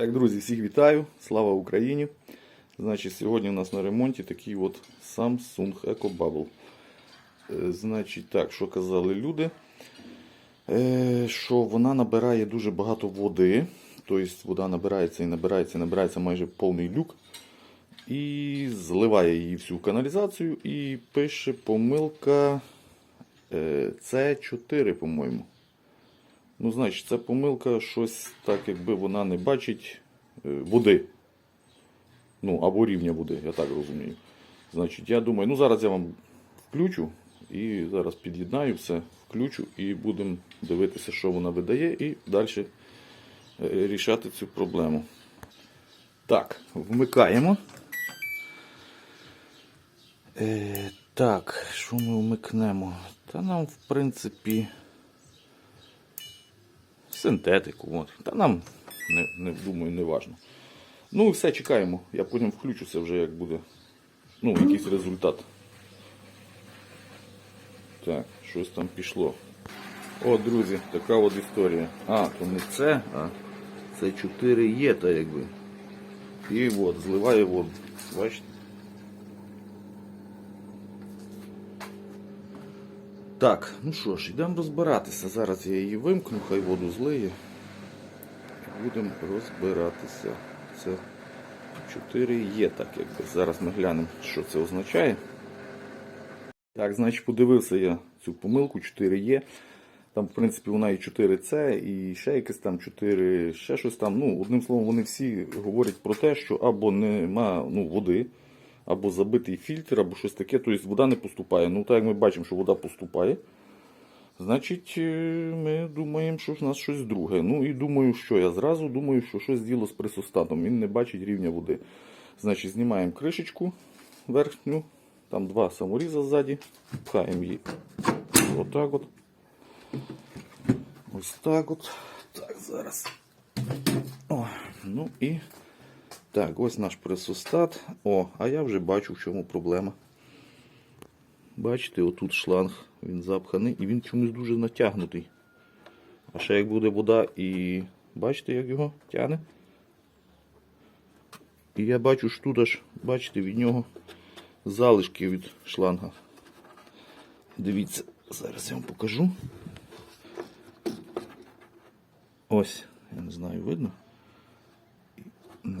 Так, друзі, всіх вітаю! Слава Україні! Значить, сьогодні у нас на ремонті такий от Samsung Eco Bubble. Е, Значить, так, що казали люди, Е, що вона набирає дуже багато води. Тобто вода набирається і набирається, і набирається майже повний люк. І зливає її всю каналізацію і пише помилка е, С4, по-моєму. Ну, значить, це помилка щось так, якби вона не бачить е, води. Ну, або рівня води, я так розумію. Значить, я думаю, ну зараз я вам включу і зараз під'єднаю все, включу і будемо дивитися, що вона видає, і далі рішати цю проблему. Так, вмикаємо. Е, так, що ми вмикнемо? Та нам, в принципі, синтетику. От. Та нам, не, не, думаю, не важно. Ну і все, чекаємо. Я потім включуся вже, як буде ну, якийсь результат. Так, щось там пішло. О, друзі, така от історія. А, то не це, а це 4 є, та якби. І от, зливає воду. Бачите? Так, ну що ж, йдемо розбиратися. Зараз я її вимкну, хай воду злиє. Будемо розбиратися. Це 4 є так якби. Зараз ми глянемо, що це означає. Так, значить, подивився я цю помилку 4 є. Там, в принципі, вона і 4С, і ще якесь там 4, ще щось там. Ну, одним словом, вони всі говорять про те, що або нема ну, води, або забитий фільтр, або щось таке. Тобто вода не поступає. Ну, так як ми бачимо, що вода поступає. Значить, е, ми думаємо, що в нас щось друге. Ну і думаю, що я зразу думаю, що щось діло з присостатом. Він не бачить рівня води. Значить, знімаємо кришечку верхню, там два саморіза ззаді, пхаємо її отак от. Ось так от. Так, зараз. О, ну і так, ось наш пресостат. О, а я вже бачу, в чому проблема. Бачите, отут шланг, він запханий і він чомусь дуже натягнутий. А ще як буде вода і бачите, як його тягне? І я бачу, що тут аж, бачите, від нього залишки від шланга. Дивіться, зараз я вам покажу. Ось, я не знаю, видно?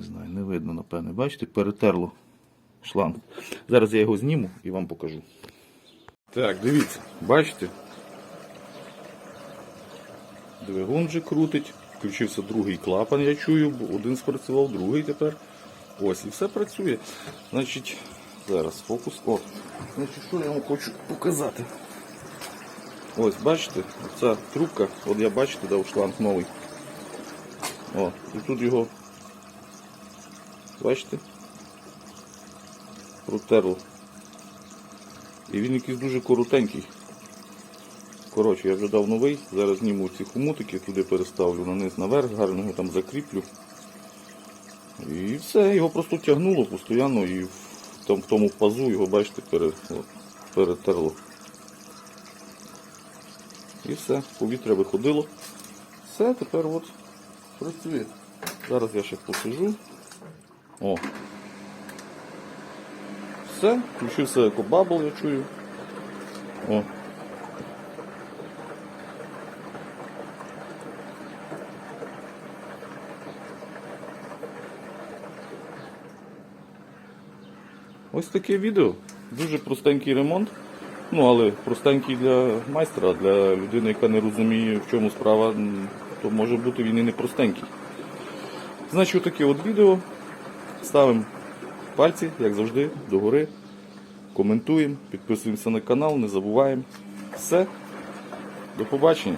Не знаю, не видно, напевне. Бачите, перетерло шланг. Зараз я його зніму і вам покажу. Так, дивіться, бачите? Двигун вже крутить. Включився другий клапан, я чую, бо один спрацював, другий тепер. Ось, і все працює. Значить, зараз фокус. От. Значить, що я вам хочу показати. Ось, бачите, ця трубка, от я бачите, дав шланг новий. О, і тут його, бачите, протерло. І він якийсь дуже коротенький. Коротше, я вже дав новий, зараз зніму ці хомутики, туди переставлю на низ наверх, гарно його там закріплю. І все, його просто тягнуло постійно і там, в тому пазу його, бачите, пере, перетерло. І все, повітря виходило. Все, тепер от працює. Зараз я ще посижу. О. Все, включився екобабл, я чую. О. Ось таке відео. Дуже простенький ремонт. Ну, але простенький для майстра, для людини, яка не розуміє, в чому справа, то може бути він і не простенький. Значить, отаке от відео. Ставимо пальці, як завжди, догори. Коментуємо, підписуємося на канал, не забуваємо. Все. До побачення.